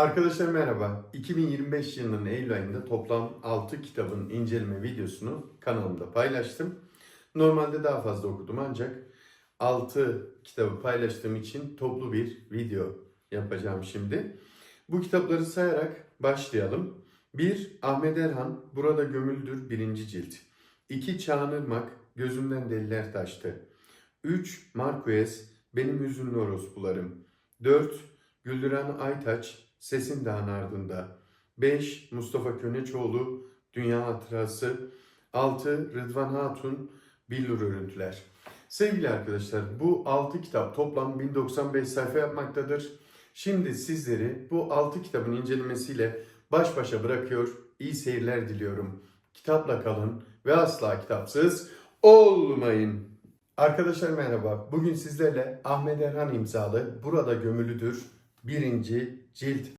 Arkadaşlar merhaba. 2025 yılının Eylül ayında toplam 6 kitabın inceleme videosunu kanalımda paylaştım. Normalde daha fazla okudum ancak 6 kitabı paylaştığım için toplu bir video yapacağım şimdi. Bu kitapları sayarak başlayalım. 1. Ahmet Erhan Burada Gömüldür 1. cilt. 2. Çağınırmak Gözümden Deliler Taştı. 3. Marquez Benim Hüzünlü Orospularım. 4. Güldüren Aytaç Sesin Dağın Ardında. 5. Mustafa Köneçoğlu Dünya Hatırası. 6. Rıdvan Hatun Billur Örüntüler. Sevgili arkadaşlar bu 6 kitap toplam 1095 sayfa yapmaktadır. Şimdi sizleri bu 6 kitabın incelemesiyle baş başa bırakıyor. İyi seyirler diliyorum. Kitapla kalın ve asla kitapsız olmayın. Arkadaşlar merhaba. Bugün sizlerle Ahmet Erhan imzalı Burada Gömülüdür birinci cilt